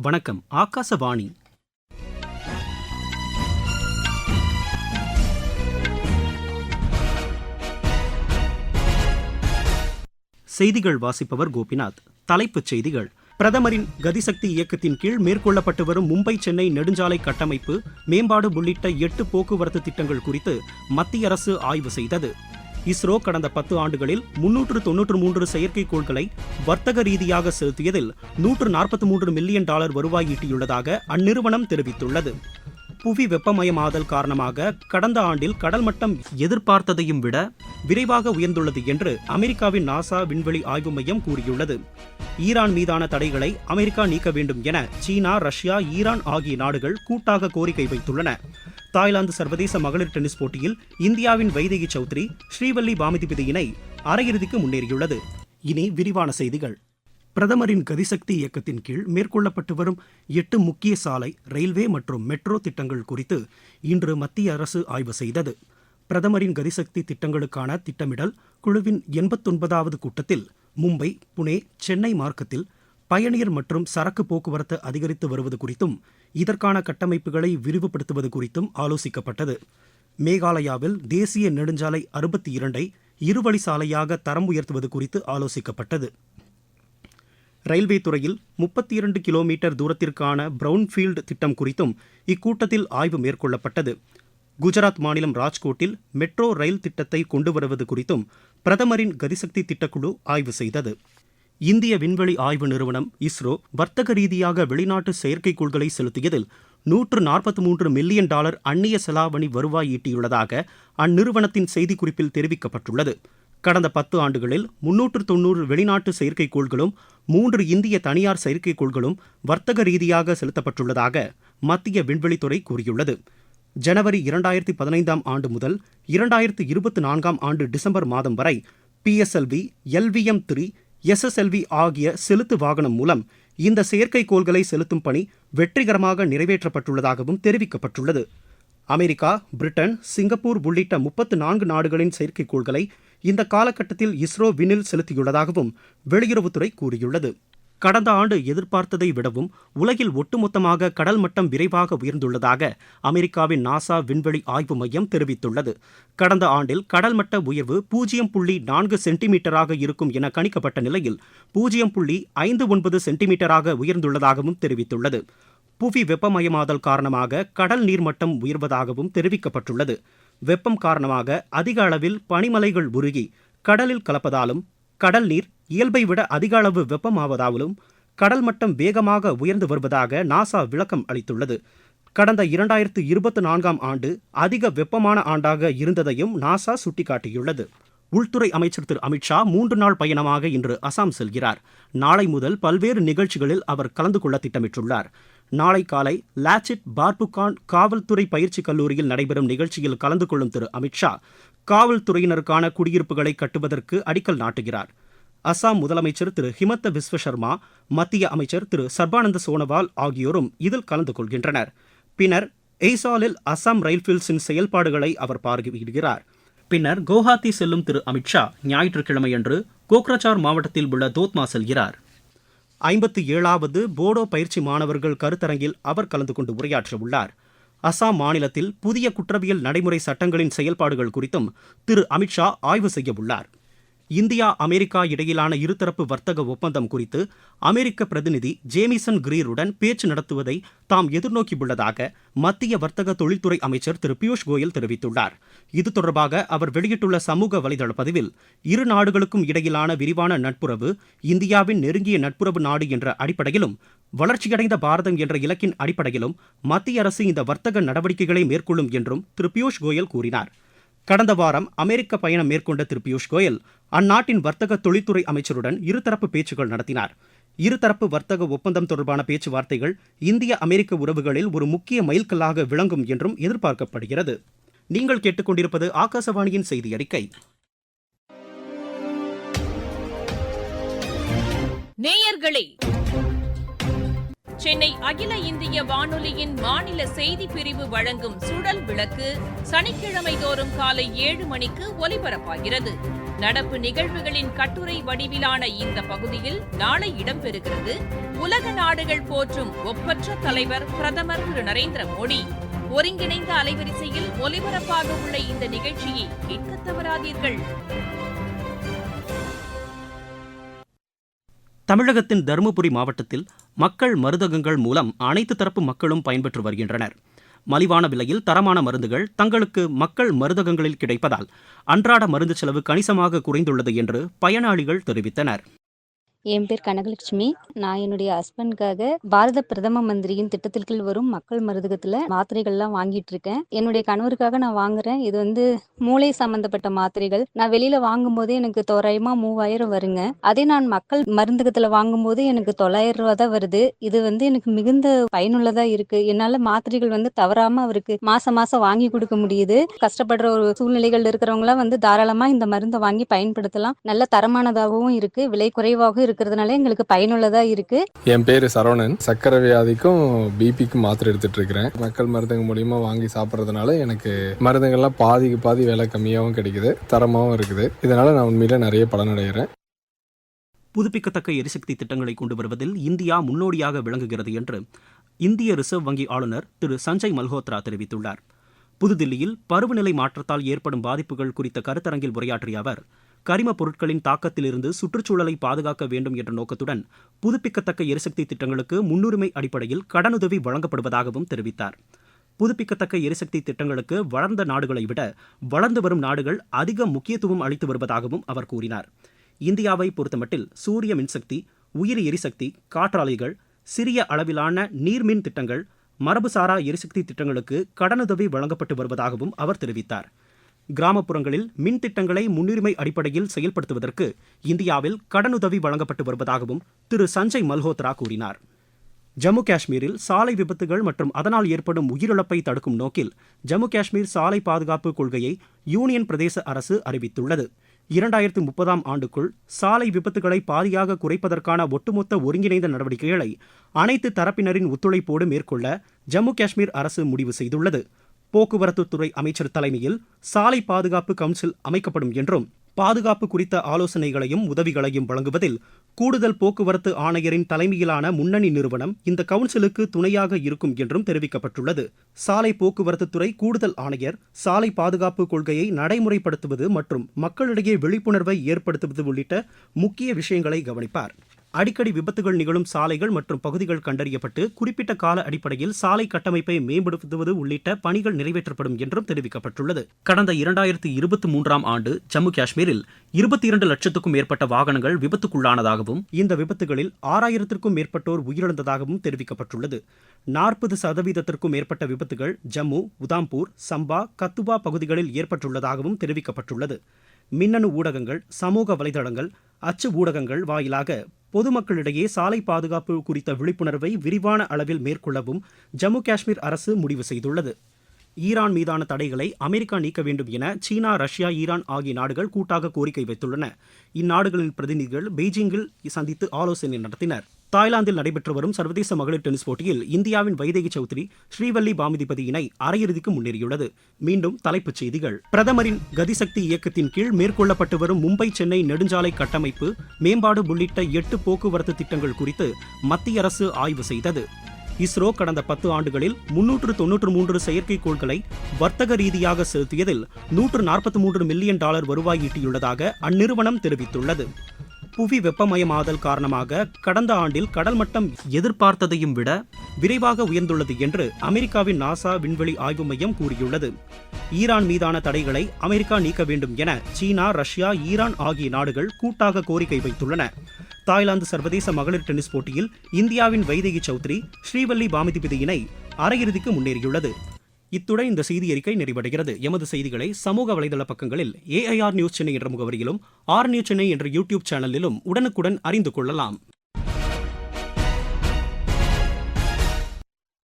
வணக்கம் ஆகாசவாணி. செய்திகள் வாசிப்பவர் கோபிநாத். தலைப்புச் செய்திகள். பிரதமரின் கதிசக்தி இயக்கத்தின் கீழ் மேற்கொள்ளப்பட்டு வரும் மும்பை சென்னை நெடுஞ்சாலை கட்டமைப்பு மேம்பாடு உள்ளிட்ட எட்டு போக்குவரத்து திட்டங்கள் குறித்து மத்திய அரசு ஆய்வு செய்தது. இஸ்ரோ கடந்த பத்து ஆண்டுகளில் முன்னூற்று தொன்னூற்று மூன்று செயற்கைக்கோள்களை வர்த்தக ரீதியாக செலுத்தியதில் நூற்று நாற்பத்தி மூன்று மில்லியன் டாலர் வருவாய் ஈட்டியுள்ளதாக அந்நிறுவனம் தெரிவித்துள்ளது. புவி வெப்பமயமாதல் காரணமாக கடந்த ஆண்டில் கடல் மட்டம் எதிர்பார்த்ததையும் விட விரைவாக உயர்ந்துள்ளது என்று அமெரிக்காவின் நாசா விண்வெளி ஆய்வு மையம் கூறியுள்ளது. ஈரான் மீதான தடைகளை அமெரிக்கா நீக்க வேண்டும் என சீனா ரஷ்யா ஈரான் ஆகிய நாடுகள் கூட்டாக கோரிக்கை வைத்துள்ளன. தாய்லாந்து சர்வதேச மகளிர் டென்னிஸ் போட்டியில் இந்தியாவின் வைதேகி சௌத்ரி ஸ்ரீவல்லி பாமிதிபதி இணை அரையிறுதிக்கு முன்னேறியுள்ளது. இனி விரிவான செய்திகள். பிரதமரின் கதிசக்தி இயக்கத்தின் கீழ் மேற்கொள்ளப்பட்டு வரும் எட்டு முக்கிய சாலை ரயில்வே மற்றும் மெட்ரோ திட்டங்கள் குறித்து இன்று மத்திய அரசு ஆய்வு செய்தது. பிரதமரின் கதிசக்தி திட்டங்களுக்கான திட்டமிடல் குழுவின் எண்பத்தொன்பதாவது கூட்டத்தில் மும்பை புனே சென்னை மார்க்கத்தில் பயணியர் மற்றும் சரக்கு போக்குவரத்து அதிகரித்து வருவது குறித்தும் இதற்கான கட்டமைப்புகளை விரிவுபடுத்துவது குறித்தும் ஆலோசிக்கப்பட்டது. மேகாலயாவில் தேசிய நெடுஞ்சாலை அறுபத்தி இரண்டை இருவழி சாலையாக தரம் உயர்த்துவது குறித்து ஆலோசிக்கப்பட்டது. ரயில்வே துறையில் முப்பத்தி இரண்டு கிலோமீட்டர் தூரத்திற்கான பிரவுன்ஃபீல்டு திட்டம் குறித்தும் இக்கூட்டத்தில் ஆய்வு மேற்கொள்ளப்பட்டது. குஜராத் மாநிலம் ராஜ்கோட்டில் மெட்ரோ ரயில் திட்டத்தை கொண்டு வருவது குறித்தும் பிரதமரின் கதிசக்தி திட்டக்குழு ஆய்வு செய்தது. இந்திய விண்வெளி ஆய்வு நிறுவனம் இஸ்ரோ வர்த்தக ரீதியாக வெளிநாட்டு செயற்கைக்கோள்களை செலுத்தியதில் நூற்று நாற்பத்தி மூன்று மில்லியன் டாலர் அந்நிய செலாவணி வருவாய் ஈட்டியுள்ளதாக அந்நிறுவனத்தின் செய்திக்குறிப்பில் தெரிவிக்கப்பட்டுள்ளது. கடந்த பத்து ஆண்டுகளில் முன்னூற்று தொன்னூறு வெளிநாட்டு செயற்கைக்கோள்களும் மூன்று இந்திய தனியார் செயற்கைக்கோள்களும் வர்த்தக ரீதியாக செலுத்தப்பட்டுள்ளதாக மத்திய விண்வெளித்துறை கூறியுள்ளது. ஜனவரி இரண்டாயிரத்தி பதினைந்தாம் ஆண்டு முதல் இரண்டாயிரத்து இருபத்தி நான்காம் ஆண்டு டிசம்பர் மாதம் வரை பிஎஸ்எல்வி எல்விஎம் த்ரீ எஸ்எஸ்எல்வி ஆகிய செலுத்து வாகனம் மூலம் இந்த செயற்கைக்கோள்களை செலுத்தும் பணி வெற்றிகரமாக நிறைவேற்றப்பட்டுள்ளதாகவும் தெரிவிக்கப்பட்டுள்ளது. அமெரிக்கா பிரிட்டன் சிங்கப்பூர் உள்ளிட்ட முப்பத்து நான்கு நாடுகளின் செயற்கைக்கோள்களை இந்த காலகட்டத்தில் இஸ்ரோ விண்ணில் செலுத்தியுள்ளதாகவும் வெளியுறவுத்துறை கூறியுள்ளது. கடந்த ஆண்டு எதிர்பார்த்ததை விடவும் உலகில் ஒட்டுமொத்தமாக கடல் மட்டம் விரைவாக உயர்ந்துள்ளதாக அமெரிக்காவின் நாசா விண்வெளி ஆய்வு மையம் தெரிவித்துள்ளது. கடந்த ஆண்டில் கடல் மட்ட உயர்வு பூஜ்ஜியம் புள்ளி நான்கு சென்டிமீட்டராக இருக்கும் என கணிக்கப்பட்ட நிலையில் பூஜ்ஜியம் புள்ளி ஐந்து ஒன்பது சென்டிமீட்டராக உயர்ந்துள்ளதாகவும் தெரிவித்துள்ளது. புவி வெப்பமயமாதல் காரணமாக கடல் நீர்மட்டம் உயர்வதாகவும் தெரிவிக்கப்பட்டுள்ளது. வெப்பம் காரணமாக அதிக அளவில் பனிமலைகள் உருகி கடலில் கலப்பதாலும் கடல் நீர் இயல்பை விட அதிக அளவு வெப்பமாவதாலும் கடல் மட்டம் வேகமாக உயர்ந்து வருவதாக நாசா விளக்கம் அளித்துள்ளது. கடந்த இரண்டாயிரத்து இருபத்தி நான்காம் ஆண்டு அதிக வெப்பமான ஆண்டாக இருந்ததையும் நாசா சுட்டிக்காட்டியுள்ளது. உள்துறை அமைச்சர் திரு. அமித்ஷா மூன்று நாள் பயணமாக இன்று அசாம் செல்கிறார். நாளை முதல் பல்வேறு நிகழ்ச்சிகளில் அவர் கலந்து கொள்ள திட்டமிட்டுள்ளார். நாளை காலை லாச்சிட் பார்புகான் காவல்துறை பயிற்சி கல்லூரியில் நடைபெறும் நிகழ்ச்சியில் கலந்து கொள்ளும் திரு. அமித்ஷா காவல்துறையினருக்கான குடியிருப்புகளை கட்டுவதற்கு அடிக்கல் நாட்டுகிறார். அசாம் முதலமைச்சர் திரு ஹிமந்த விஸ்வ சர்மா மத்திய அமைச்சர் திரு சர்பானந்த சோனோவால் ஆகியோரும் இதில் கலந்து கொள்கின்றனர். பின்னர் எய்சாலில் அசாம் ரயில்ஃபீல்ஸின் செயல்பாடுகளை அவர் பார்வையிடுகிறார். பின்னர் குவஹாத்தி செல்லும் திரு அமித்ஷா ஞாயிற்றுக்கிழமையன்று கோக்ரஜார் மாவட்டத்தில் உள்ள தோத்மா செல்கிறார். ஐம்பத்தி ஏழாவது போடோ பயிற்சி மாணவர்கள் கருத்தரங்கில் அவர் கலந்து கொண்டு உரையாற்றவுள்ளார். அசாம் மாநிலத்தில் புதிய குற்றவியல் நடைமுறை சட்டங்களின் செயல்பாடுகள் குறித்தும் திரு அமித்ஷா ஆய்வு செய்யவுள்ளார். இந்தியா அமெரிக்கா இடையிலான இருதரப்பு வர்த்தக ஒப்பந்தம் குறித்து அமெரிக்க பிரதிநிதி ஜேமிசன் கிரீருடன் பேச்சு நடத்துவதை தாம் எதிர்நோக்கியுள்ளதாக மத்திய வர்த்தக தொழில்துறை அமைச்சர் திரு பியூஷ் கோயல் தெரிவித்துள்ளார். இது தொடர்பாக அவர் வெளியிட்டுள்ள சமூக வலைதள பதிவில் இரு நாடுகளுக்கும் இடையிலான விரிவான நட்புறவு இந்தியாவின் நெருங்கிய நட்புறவு நாடு என்ற அடிப்படையிலும் வளர்ச்சியடைந்த பாரதம் என்ற இலக்கின் அடிப்படையிலும் மத்திய அரசு இந்த வர்த்தக நடவடிக்கைகளை மேற்கொள்ளும் என்றும் திரு பியூஷ் கோயல் கூறினார். கடந்த வாரம் அமெரிக்க பயணம் மேற்கொண்ட திரு பியூஷ் கோயல் அந்நாட்டின் வர்த்தக தொழில்துறை அமைச்சருடன் இருதரப்பு பேச்சுக்கள் நடத்தினார். இருதரப்பு வர்த்தக ஒப்பந்தம் தொடர்பான பேச்சுவார்த்தைகள் இந்திய அமெரிக்க உறவுகளில் ஒரு முக்கிய மைல்கல்லாக விளங்கும் என்றும் எதிர்பார்க்கப்படுகிறது. நீங்கள் கேட்டுக்கொண்டிருப்பது ஆகாசவாணியின் செய்தி அறிக்கை நேயர்களே சென்னை அகில இந்திய வானொலியின் மாநில செய்தி பிரிவு வழங்கும் சுழல் விளக்கு சனிக்கிழமை தோறும் காலை ஏழு மணிக்கு ஒலிபரப்பாகிறது. நடப்பு நிகழ்வுகளின் கட்டுரை வடிவிலான இந்த பகுதியில் நாளை இடம்பெறுகிறது. உலக நாடுகள் போற்றும் ஒப்பற்ற தலைவர் பிரதமர் திரு நரேந்திர மோடி. ஒருங்கிணைந்த அலைவரிசையில் ஒலிபரப்பாக உள்ள இந்த நிகழ்ச்சியை கேட்க தவறாதீர்கள். தமிழகத்தின் தருமபுரி மாவட்டத்தில் மக்கள் மருந்தகங்கள் மூலம் அனைத்து தரப்பு மக்களும் பயன்பெற்று வருகின்றனர். மலிவான விலையில் தரமான மருந்துகள் தங்களுக்கு மக்கள் மருந்தகங்களில் கிடைப்பதால் அன்றாட மருந்து செலவு கணிசமாக குறைந்துள்ளது என்று பயனாளிகள் தெரிவித்தனர். என் பேர் கனகலட்சுமி. நான் என்னுடைய ஹஸ்பண்ட்காக பாரத பிரதம மந்திரியின் திட்டத்தின் கீழ் வரும் மக்கள் மருந்தகத்துல மாத்திரைகள்லாம் வாங்கிட்டு இருக்கேன். என்னுடைய கணவருக்காக நான் வாங்குறேன். இது வந்து மூளை சம்பந்தப்பட்ட மாத்திரைகள். நான் வெளியில வாங்கும் போதே எனக்கு தோராயமா மூவாயிரம் வருங்க. அதே நான் மக்கள் மருந்தகத்துல வாங்கும் போது எனக்கு தொள்ளாயிரம் ரூபா தான் வருது. இது வந்து எனக்கு மிகுந்த பயனுள்ளதா இருக்கு. என்னால மாத்திரைகள் வந்து தவறாம அவருக்கு மாசம் மாசம் வாங்கி கொடுக்க முடியுது. கஷ்டப்படுற ஒரு சூழ்நிலைகள் இருக்கிறவங்களாம் வந்து தாராளமா இந்த மருந்தை வாங்கி பயன்படுத்தலாம். நல்ல தரமானதாகவும் இருக்கு. விலை குறைவாகவும் இருக்கிறதுனால எங்களுக்கு பயனுள்ளதா இருக்கு. என் பேர் சரவணன். சர்க்கரை வியாதிக்கும் பிபிக்கும் மாத்திரை எடுத்துட்டு இருக்கிறேன் மக்கள் மருந்தகம் மூலியமா வாங்கி சாப்பிட்றதுனால எனக்கு மருந்துகள்லாம் பாதிக்கு பாதி விலை கம்மியாகவும் கிடைக்குது. தரமாகவும் இருக்குது. இதனால நான் உண்மையில நிறைய பலனடைகிறேன் புதுப்பிக்கத்தக்க எரிசக்தி திட்டங்களை கொண்டு வருவதில் இந்தியா முன்னோடியாக விளங்குகிறது என்று இந்திய ரிசர்வ் வங்கி ஆளுநர் திரு சஞ்சய் மல்ஹோத்ரா தெரிவித்துள்ளார். புதுதில்லியில் பருவநிலை மாற்றத்தால் ஏற்படும் பாதிப்புகள் குறித்த கருத்தரங்கில் உரையாற்றிய அவர் கரிமப் பொருட்களின் தாக்கத்திலிருந்து சுற்றுச்சூழலை பாதுகாக்க வேண்டும் என்ற நோக்கத்துடன் புதுப்பிக்கத்தக்க எரிசக்தி திட்டங்களுக்கு முன்னுரிமை அடிப்படையில் கடனுதவி வழங்கப்படுவதாகவும் தெரிவித்தார். புதுப்பிக்கத்தக்க எரிசக்தி திட்டங்களுக்கு வளர்ந்த நாடுகளை விட வளர்ந்து வரும் நாடுகள் அதிக முக்கியத்துவம் அளித்து வருவதாகவும் அவர் கூறினார். இந்தியாவை பொறுத்தமட்டில் சூரிய மின்சக்தி உயிரி எரிசக்தி காற்றாலைகள் சிறிய அளவிலான நீர்மின் திட்டங்கள் மரபுசாரா எரிசக்தி திட்டங்களுக்கு கடனுதவி வழங்கப்பட்டு வருவதாகவும் அவர் தெரிவித்தார். கிராமப்புறங்களில் மின் திட்டங்களை முன்னுரிமை அடிப்படையில் செயல்படுத்துவதற்கு இந்தியாவில் கடனுதவி வழங்கப்பட்டு வருவதாகவும் திரு சஞ்சய் மல்ஹோத்ரா கூறினார். ஜம்மு காஷ்மீரில் சாலை விபத்துகள் மற்றும் அதனால் ஏற்படும் உயிரிழப்பை தடுக்கும் நோக்கில் ஜம்மு காஷ்மீர் சாலை பாதுகாப்பு கொள்கையை யூனியன் பிரதேச அரசு அறிவித்துள்ளது. இரண்டாயிரத்து முப்பதாம் ஆண்டுக்குள் சாலை விபத்துகளை பாதியாக குறைப்பதற்கான ஒட்டுமொத்த ஒருங்கிணைந்த நடவடிக்கைகளை அனைத்து தரப்பினரின் ஒத்துழைப்போடு மேற்கொள்ள ஜம்மு காஷ்மீர் அரசு முடிவு செய்துள்ளது. போக்குவரத்து துறை அமைச்சர் தலைமையில் சாலை பாதுகாப்பு கவுன்சில் அமைக்கப்படும் என்றும் பாதுகாப்பு குறித்த ஆலோசனைகளையும் உதவிகளையும் வழங்குவதில் கூடுதல் போக்குவரத்து ஆணையரின் தலைமையிலான முன்னணி நிறுவனம் இந்த கவுன்சிலுக்கு துணையாக இருக்கும் என்றும் தெரிவிக்கப்பட்டுள்ளது. சாலை போக்குவரத்து துறை கூடுதல் ஆணையர் சாலை பாதுகாப்பு கொள்கையை நடைமுறைப்படுத்துவது மற்றும் மக்களிடையே விழிப்புணர்வை ஏற்படுத்துவது உள்ளிட்ட முக்கிய விஷயங்களை கவனிப்பார். அடிக்கடி விபத்துகள் நிகழும் சாலைகள் மற்றும் பகுதிகள் கண்டறியப்பட்டு குறிப்பிட்ட கால அடிப்படையில் சாலை கட்டமைப்பை மேம்படுத்துவது உள்ளிட்ட பணிகள் நிறைவேற்றப்படும் என்றும் தெரிவிக்கப்பட்டுள்ளது. கடந்த இரண்டாயிரத்தி இருபத்தி மூன்றாம் ஆண்டு ஜம்மு காஷ்மீரில் இருபத்தி இரண்டு லட்சத்துக்கும் மேற்பட்ட வாகனங்கள் விபத்துக்குள்ளானதாகவும் இந்த விபத்துகளில் ஆறாயிரத்திற்கும் மேற்பட்டோர் உயிரிழந்ததாகவும் தெரிவிக்கப்பட்டுள்ளது. நாற்பது சதவீதத்திற்கும் மேற்பட்ட விபத்துகள் ஜம்மு உதாம்பூர் சம்பா கத்துவா பகுதிகளில் ஏற்பட்டுள்ளதாகவும் தெரிவிக்கப்பட்டுள்ளது. மின்னணு ஊடகங்கள் சமூக வலைதளங்கள் அச்சு ஊடகங்கள் வாயிலாக பொதுமக்களிடையே சாலை பாதுகாப்பு குறித்த விழிப்புணர்வை விரிவான அளவில் மேற்கொள்ளவும் ஜம்மு காஷ்மீர் அரசு முடிவு செய்துள்ளது. ஈரான் மீதான தடைகளை அமெரிக்கா நீக்க வேண்டும் என சீனா ரஷ்யா ஈரான் ஆகிய நாடுகள் கூட்டாக கோரிக்கை வைத்துள்ளன. இந்நாடுகளின் பிரதிநிதிகள் பெய்ஜிங்கில் சந்தித்து ஆலோசனை நடத்தினர். தாய்லாந்தில் நடைபெற்று வரும் சர்வதேச மகளிர் டென்னிஸ் போட்டியில் இந்தியாவின் வைதேகி சௌத்ரி ஸ்ரீவல்லி பாமிதிபதி இணை அரையிறுதிக்கு முன்னேறியுள்ளது. மீண்டும் தலைப்புச் செய்திகள். பிரதமரின் கதிசக்தி இயக்கத்தின் கீழ் மேற்கொள்ளப்பட்டு வரும் மும்பை சென்னை நெடுஞ்சாலை கட்டமைப்பு மேம்பாடு உள்ளிட்ட எட்டு போக்குவரத்து திட்டங்கள் குறித்து மத்திய அரசு ஆய்வு செய்தது. இஸ்ரோ கடந்த பத்து ஆண்டுகளில் முன்னூற்று தொன்னூற்று மூன்று செயற்கைக்கோள்களை வர்த்தக ரீதியாக செலுத்தியதில் நூற்று நாற்பத்தி மூன்று மில்லியன் டாலர் வருவாய் ஈட்டியுள்ளதாக அந்நிறுவனம் தெரிவித்துள்ளது. புவி வெப்பமயமாதல் காரணமாக கடந்த ஆண்டில் கடல் மட்டம் எதிர்பார்த்ததையும் விட விரைவாக உயர்ந்துள்ளது என்று அமெரிக்காவின் நாசா விண்வெளி ஆய்வு மையம் கூறியுள்ளது. ஈரான் மீதான தடைகளை அமெரிக்கா நீக்க வேண்டும் என சீனா ரஷ்யா ஈரான் ஆகிய நாடுகள் கூட்டாக கோரிக்கை வைத்துள்ளன. தாய்லாந்து சர்வதேச மகளிர் டென்னிஸ் போட்டியில் இந்தியாவின் வைதேகி சௌத்ரி ஸ்ரீவல்லி பாமிதிபதி இணை அரையிறுதிக்கு முன்னேறியுள்ளது. இத்துடன் இந்த செய்தி அறிக்கை நிறைவடைகிறது. எமது செய்திகளை சமூக வலைதள பக்கங்களில் ஏஐஆர் நியூஸ் சென்னை என்ற முகவரியிலும் ஆர் நியூஸ் சென்னை என்ற யூடியூப் சேனலிலும் உடனுக்குடன் அறிந்து கொள்ளலாம்.